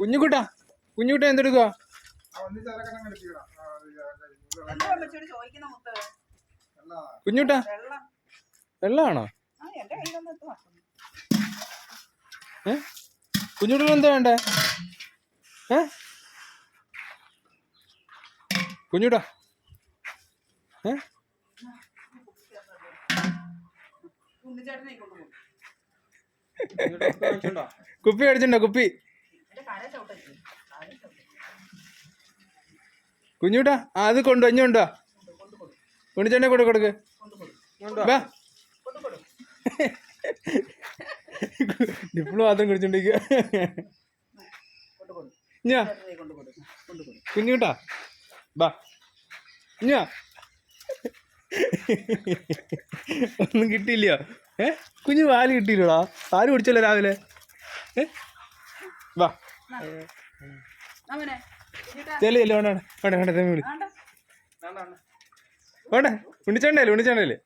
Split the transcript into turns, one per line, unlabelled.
കുഞ്ഞുകുട്ടാ കുഞ്ഞുകുട്ട എന്തെടുക്കുക കുഞ്ഞുട്ട വെള്ളമാണോ? ഏ? കുഞ്ഞുട്ടിന് എന്താ വേണ്ടേ? ഏ? കുഞ്ഞുട്ടാ ഏ? കുപ്പി അടിച്ചിട്ടുണ്ടോ? കുപ്പി. കുഞ്ഞുട്ടാ ആ അത് കൊണ്ടു അഞ്ഞു കൊണ്ടുവാ ഉണ്ണിച്ചേട്ടനെ കൂടെ കൊടുക്ക്. ഡിപ്ലോ മാത്രം കുടിച്ചോണ്ടിരിക്കുക ഞാ കുഞ്ഞുട്ടാ ബാ. ഞാ ഒന്നും കിട്ടിയില്ലയോ? ഏ? കുഞ്ഞു പാൽ കിട്ടിയില്ലടാ. പാൽ കുടിച്ചല്ലോ രാവിലെ. ഏ? വാ ചെല്ലി ചെല്ലി വേണ്ട വേണ്ട വേണ്ട തെമ്മി വിളി
വേണ്ട
വേണ്ട. ഉണ്ണിച്ചണ്ടല്ലേ ഉണ്ണിച്ചണ്ടല്ലേ